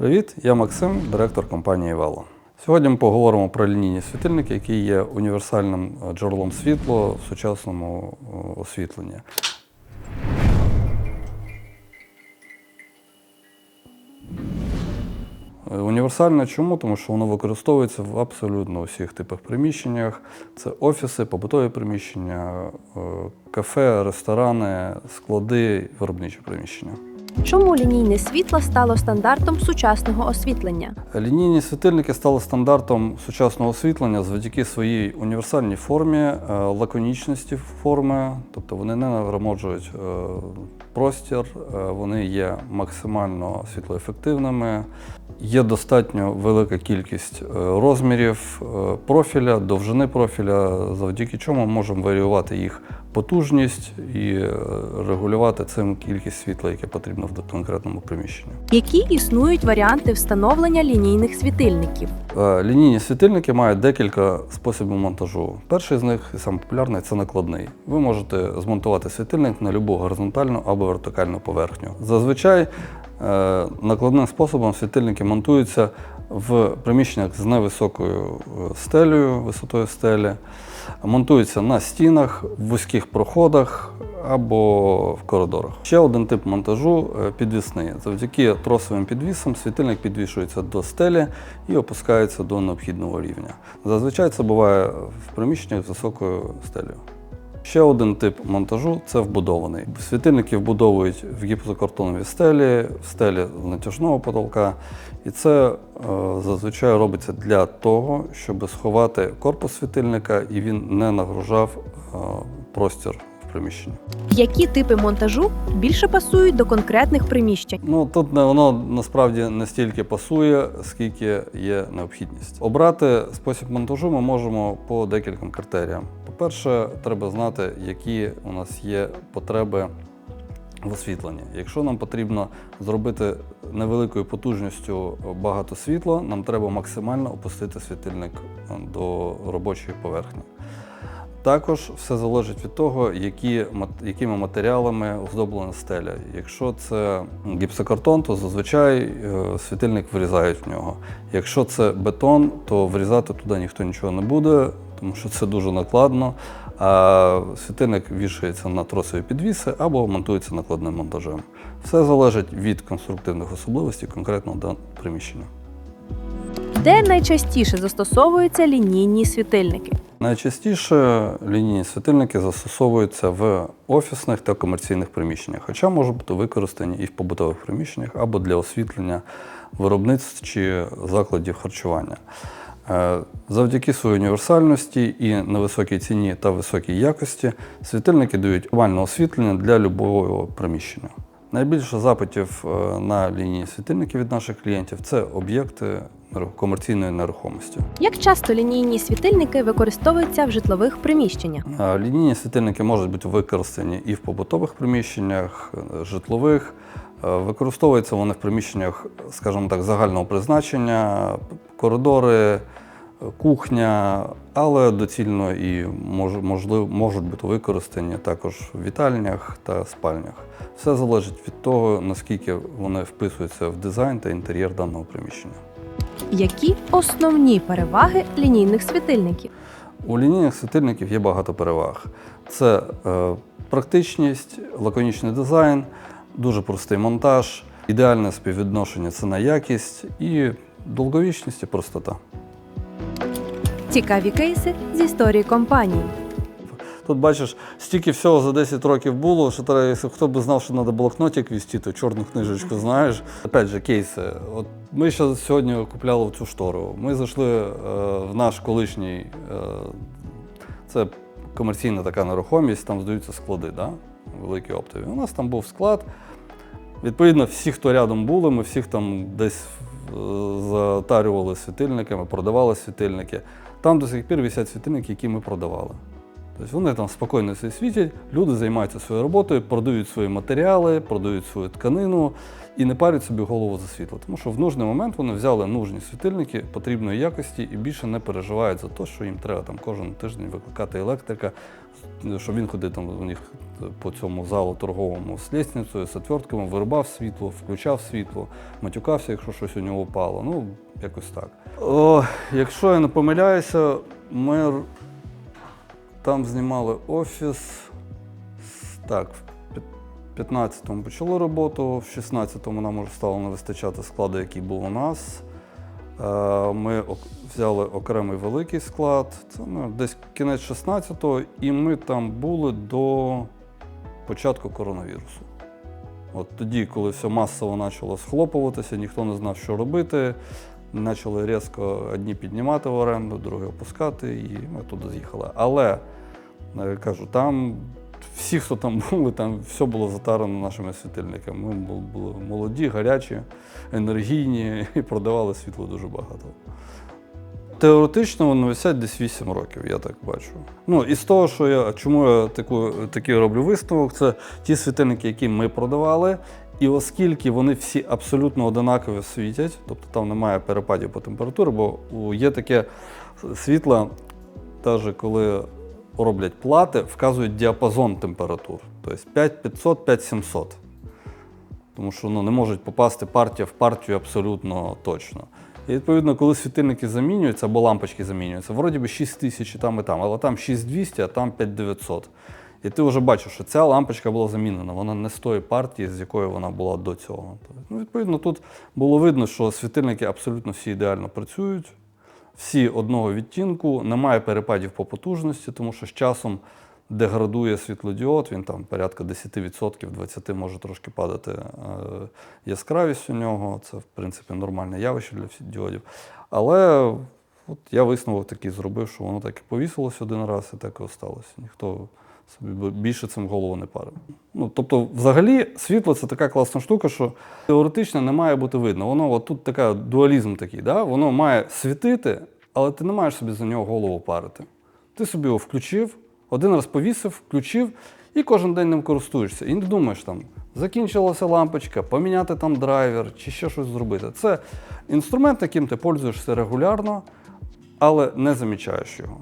Привіт, я Максим, директор компанії Вело. Сьогодні ми поговоримо про лінійні світильники, які є універсальним е, джерелом світла в сучасному е, освітленні. Е, Універсальне чому? Тому що воно використовується в абсолютно усіх типах приміщеннях. Це офіси, побутові приміщення, кафе, ресторани, склади, виробничі приміщення. Чому лінійне світло стало стандартом сучасного освітлення? Лінійні світильники стали стандартом сучасного освітлення завдяки своїй універсальній формі, е, лаконічності форми, тобто вони не нагроможують е, простір, е, вони є максимально світлоефективними. Є достатньо велика кількість розмірів профіля, довжини профіля, завдяки чому можемо варіювати їх потужність і е, регулювати цим кількість світла, яке потрібно в конкретному приміщенні. Які існують варіанти встановлення лінійних світильників? Е, Лінійні світильники мають декілька способів монтажу. Перший з них, і саме популярний, це накладний. Ви можете змонтувати світильник на любу горизонтальну або вертикальну поверхню. Зазвичай е, накладним способом світильники монтуються в приміщеннях з невисокою стелею, висотою стелі, монтуються на стінах, в вузьких проходах або в коридорах. Ще один тип монтажу е, підвісний. Завдяки тросовим підвісам світильник підвішується до стелі і опускається до необхідного рівня. Зазвичай це буває в приміщеннях з високою стелею. Ще один тип монтажу це вбудований. Світильники вбудовують в гіпсокартонові стелі, в стелі з натяжного потолка. І це е, зазвичай робиться для того, щоб сховати корпус світильника і він не нагружав е, простір в приміщенні. Які типи монтажу більше пасують до конкретних приміщень? Ну тут не воно насправді не стільки пасує, скільки є необхідність. Обрати спосіб монтажу ми можемо по декільком критеріям. По-перше, треба знати, які у нас є потреби в освітленні. Якщо нам потрібно зробити невеликою потужністю багато світла, нам треба максимально опустити світильник до робочої поверхні. Також все залежить від того, які, якими матеріалами оздоблена стеля. Якщо це гіпсокартон, то зазвичай е, світильник врізають в нього. Якщо це бетон, то врізати туди ніхто нічого не буде, тому що це дуже накладно. А світильник вішається на тросові підвіси або монтується накладним монтажем. Все залежить від конструктивних особливостей конкретного даного приміщення. Де найчастіше застосовуються лінійні світильники? Найчастіше лінійні світильники застосовуються в офісних та комерційних приміщеннях, хоча можуть бути використані і в побутових приміщеннях або для освітлення виробництв чи закладів харчування. Е, Завдяки своїй універсальності і невисокій ціні та високій якості світильники дають овальне освітлення для любого приміщення. Найбільше запитів е, на лінії світильників від наших клієнтів це об'єкти неру- комерційної нерухомості. Як часто лінійні світильники використовуються в житлових приміщеннях? Лінійні світильники можуть бути використані і в побутових приміщеннях, е, житлових. Е, Використовуються вони в приміщеннях, скажімо так, загального призначення, коридори, е, кухня, але доцільно і мож, можуть бути використані також в вітальнях та спальнях. Все залежить від того, наскільки вони вписуються в дизайн та інтер'єр даного приміщення. Які основні переваги лінійних світильників? У лінійних світильників є багато переваг. Це е, практичність, лаконічний дизайн, дуже простий монтаж, ідеальне співвідношення ціна-якість і довговічність і простота. Цікаві кейси з історії компанії. Тут бачиш, стільки всього за 10 років було, що треба, якщо хто б знав, що треба блокнотик вести, то чорну книжечку знаєш. Опять же, кейси. От ми ще сьогодні купляли цю штору. Ми зайшли е, в наш колишній, е, це комерційна така нерухомість, там здаються склади, да? великі оптові. У нас там був склад. Відповідно, всі, хто рядом були, ми всіх там десь е, затарювали світильниками, продавали світильники. Там до сих пір висять світильники, які ми продавали. Тобто вони там спокійно все світять, люди займаються своєю роботою, продають свої матеріали, продають свою тканину і не парять собі голову за світло. Тому що в нужний момент вони взяли нужні світильники потрібної якості і більше не переживають за те, що їм треба там кожен тиждень викликати електрика, щоб він ходив там у них по цьому залу торговому з лісницею, з отвертками, вирубав світло, включав світло, матюкався, якщо щось у нього впало. Ну, якось так. О, якщо я не помиляюся, ми там знімали офіс. Так, в 15-му почали роботу, в 16-му нам вже стало не вистачати складу, який був у нас. Е, Ми взяли окремий великий склад. Це ну, десь кінець 16-го, і ми там були до початку коронавірусу. От тоді, коли все масово почало схлопуватися, ніхто не знав, що робити. Почали різко одні піднімати в оренду, другі опускати, і ми туди з'їхали. Але е, кажу, там всі, хто там були, там все було затарано нашими світильниками. Ми були молоді, гарячі, енергійні і продавали світло дуже багато. Теоретично вони висять десь 8 років, я так бачу. Ну і з того, що я чому я таку, такий роблю висновок, це ті світильники, які ми продавали. І оскільки вони всі абсолютно одинаково світять, тобто там немає перепадів по температурі, бо є таке світло, навіть коли роблять плати, вказують діапазон температур. Тобто 5500, 5700. Тому що ну, не можуть попасти партія в партію абсолютно точно. І відповідно, коли світильники замінюються або лампочки замінюються, вроді би 6 тисяч там і там, але там 6200, а там 5900. І ти вже бачиш, що ця лампочка була замінена, вона не з тої партії, з якої вона була до цього. Ну, відповідно, тут було видно, що світильники абсолютно всі ідеально працюють, всі одного відтінку, немає перепадів по потужності, тому що з часом деградує світлодіод, він там порядка 10%, 20% може трошки падати е, яскравість у нього. Це, в принципі, нормальне явище для всіх діодів. Але от я висновок такий зробив, що воно так і повісилось один раз, і так і осталося. Ніхто собі більше цим голову не парив. Ну, тобто, взагалі, світло це така класна штука, що теоретично не має бути видно. Воно от тут така дуалізм такий, да? воно має світити, але ти не маєш собі за нього голову парити. Ти собі його включив, один раз повісив, включив і кожен день ним користуєшся. І не думаєш там, закінчилася лампочка, поміняти там драйвер чи ще щось зробити. Це інструмент, яким ти пользуєшся регулярно, але не замічаєш його.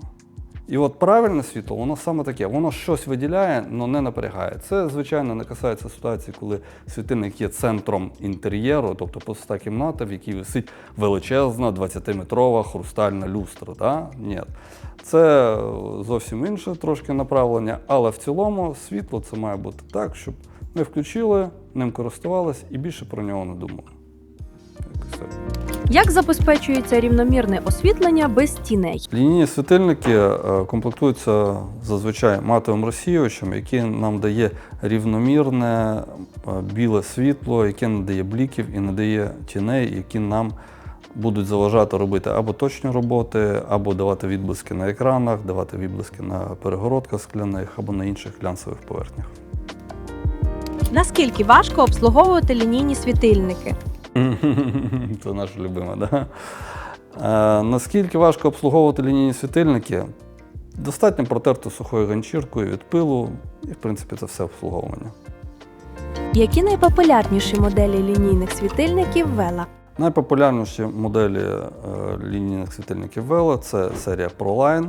І от правильне світло, воно саме таке, воно щось виділяє, але не напрягає. Це, звичайно, не касається ситуації, коли світильник є центром інтер'єру, тобто пуста кімната, в якій висить величезна 20-метрова хрустальна люстра. Да? Ні. Це е, зовсім інше трошки направлення, але в цілому світло це має бути так, щоб ми включили, ним користувалися і більше про нього не думали. Як забезпечується рівномірне освітлення без тіней? Лінійні світильники е, комплектуються зазвичай матовим розсіювачем, який нам дає рівномірне е, біле світло, яке не дає бліків і не дає тіней, які нам будуть заважати робити або точні роботи, або давати відблиски на екранах, давати відблиски на перегородках скляних або на інших глянцевих поверхнях. Наскільки важко обслуговувати лінійні світильники? Це наша любима, да? Е, наскільки важко обслуговувати лінійні світильники? Достатньо протерти сухою ганчіркою від пилу, і в принципі це все обслуговування. Які найпопулярніші моделі лінійних світильників Вела? Найпопулярніші моделі е, лінійних світильників Vela – це серія ProLine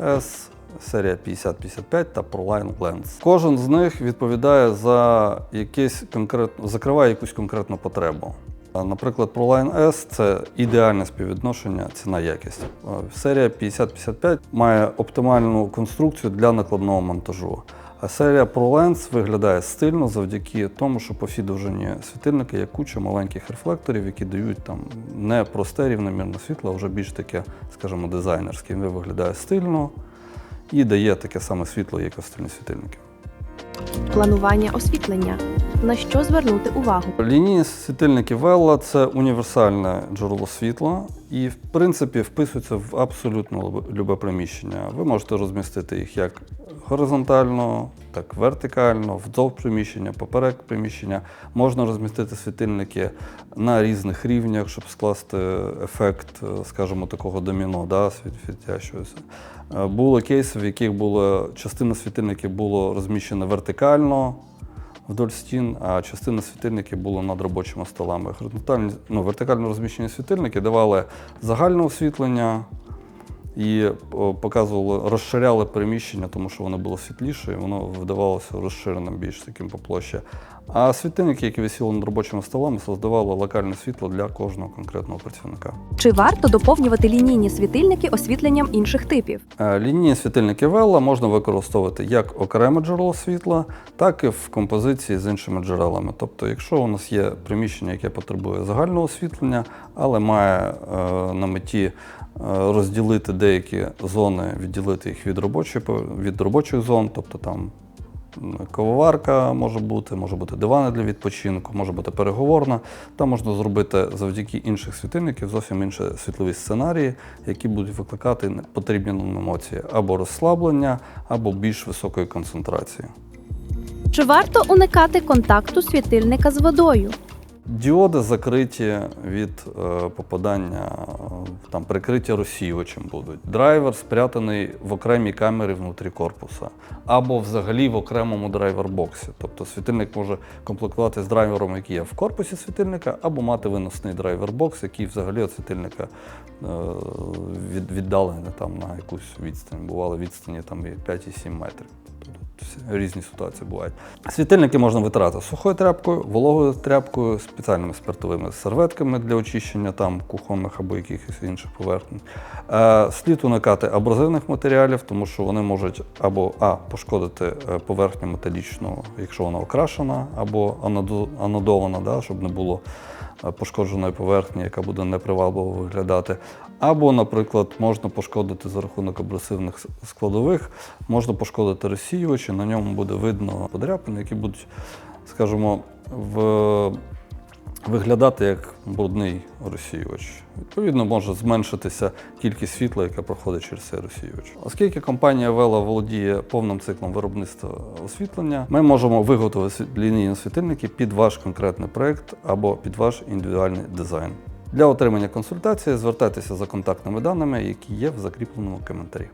S, серія 5055 та ProLine Lens. Кожен з них відповідає за якийсь конкретно, закриває якусь конкретну потребу. Наприклад, ProLine S – це ідеальне співвідношення ціна-якість. Е, Серія 5055 має оптимальну конструкцію для накладного монтажу. А серія ProLens виглядає стильно завдяки тому, що по всій довжині є куча маленьких рефлекторів, які дають там не просте рівномірне світло, а вже більш таке, скажімо, дизайнерське. Він виглядає стильно і дає таке саме світло, як остальні світильники. Планування освітлення. На що звернути увагу? Лінійні світильники Vella – це універсальне джерело світла і, в принципі, вписуються в абсолютно любе- приміщення. Ви можете розмістити їх як горизонтально, так вертикально, вздовж приміщення, поперек приміщення. Можна розмістити світильники на різних рівнях, щоб скласти ефект, е, скажімо, такого доміно, да, світ- світящогося. Е, Були кейси, в яких було, частина світильників було розміщена вертикально вдоль стін, а частина світильників була над робочими столами. Горизонтальні, ну, вертикально розміщені світильники давали загальне освітлення і о, показували, розширяли приміщення, тому що воно було світліше, і воно видавалося розширеним більш таким по площі. А світильники, які висіли над робочими столами, создавали локальне світло для кожного конкретного працівника. Чи варто доповнювати лінійні світильники освітленням інших типів? Е, Лінійні світильники Вела можна використовувати як окреме джерело світла, так і в композиції з іншими джерелами. Тобто, якщо у нас є приміщення, яке потребує загального освітлення, але має е, на меті е, розділити деякі зони, відділити їх від робочих, від робочих зон, тобто там Кавоварка може бути, може бути дивани для відпочинку, може бути переговорна. Там можна зробити завдяки інших світильників зовсім інші світлові сценарії, які будуть викликати потрібні нам емоції або розслаблення, або більш високої концентрації. Чи варто уникати контакту світильника з водою? Діоди закриті від е, попадання, е, там прикриті розсіювачем будуть. Драйвер спрятаний в окремій камері внутрі корпуса, або взагалі в окремому драйвер-боксі. Тобто світильник може комплектувати з драйвером, який є в корпусі світильника, або мати виносний драйвер-бокс, який взагалі від світильника е, віддалений там на якусь відстань. Бували відстані там і 5-7 метрів. Тобто Різні ситуації бувають. Світильники можна витирати сухою тряпкою, вологою тряпкою, спеціальними спиртовими серветками для очищення там кухонних або якихось інших поверхень. Е, слід уникати абразивних матеріалів, тому що вони можуть або а, пошкодити е, поверхню металічну, якщо вона окрашена, або анодована, да, щоб не було е, пошкодженої поверхні, яка буде непривабливо виглядати. Або, наприклад, можна пошкодити за рахунок абресивних складових, можна пошкодити розсіювачі, на ньому буде видно подряпини, які будуть, скажімо, в... виглядати як брудний розсіювач. Відповідно, може зменшитися кількість світла, яка проходить через цей розсіювач. Оскільки компанія Вела володіє повним циклом виробництва освітлення, ми можемо виготовити лінійні світильники під ваш конкретний проект або під ваш індивідуальний дизайн. Для отримання консультації звертайтеся за контактними даними, які є в закріпленому коментарі.